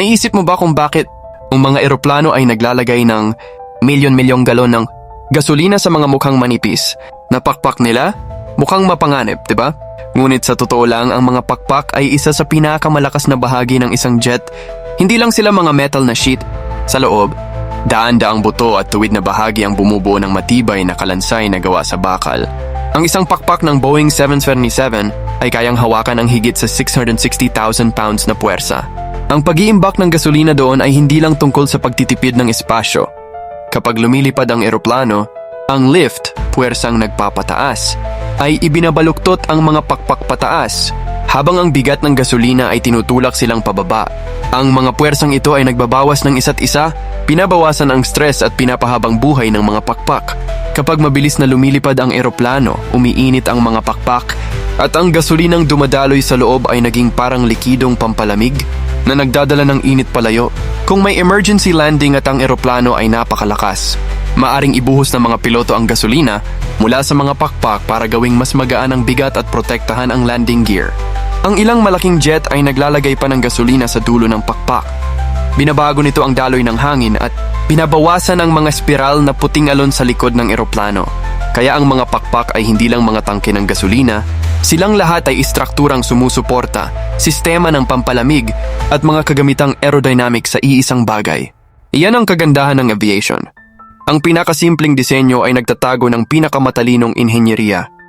Naisip mo ba kung bakit ang mga eroplano ay naglalagay ng milyon-milyong galon ng gasolina sa mga mukhang manipis? Napakpak nila? Mukhang mapanganib, di ba? Ngunit sa totoo lang, ang mga pakpak ay isa sa pinakamalakas na bahagi ng isang jet. Hindi lang sila mga metal na sheet. Sa loob, daan-daang buto at tuwid na bahagi ang bumubuo ng matibay na kalansay na gawa sa bakal. Ang isang pakpak ng Boeing 777 ay kayang hawakan ang higit sa 660,000 pounds na puwersa. Ang pag-iimbak ng gasolina doon ay hindi lang tungkol sa pagtitipid ng espasyo. Kapag lumilipad ang eroplano, ang lift, puwersang nagpapataas, ay ibinabaluktot ang mga pakpak pataas, habang ang bigat ng gasolina ay tinutulak silang pababa. Ang mga puwersang ito ay nagbabawas ng isa't isa, pinabawasan ang stress at pinapahabang buhay ng mga pakpak. Kapag mabilis na lumilipad ang eroplano, umiinit ang mga pakpak, at ang gasolinang dumadaloy sa loob ay naging parang likidong pampalamig na nagdadala ng init palayo. Kung may emergency landing at ang eroplano ay napakalakas, maaring ibuhos ng mga piloto ang gasolina mula sa mga pakpak para gawing mas magaan ang bigat at protektahan ang landing gear. Ang ilang malaking jet ay naglalagay pa ng gasolina sa dulo ng pakpak. Binabago nito ang daloy ng hangin at binabawasan ang mga spiral na puting alon sa likod ng eroplano. Kaya ang mga pakpak ay hindi lang mga tangke ng gasolina, silang lahat ay istrukturang sumusuporta, sistema ng pampalamig at mga kagamitang aerodynamic sa iisang bagay. Iyan ang kagandahan ng aviation. Ang pinakasimpleng disenyo ay nagtatago ng pinakamatalinong inhenyeriya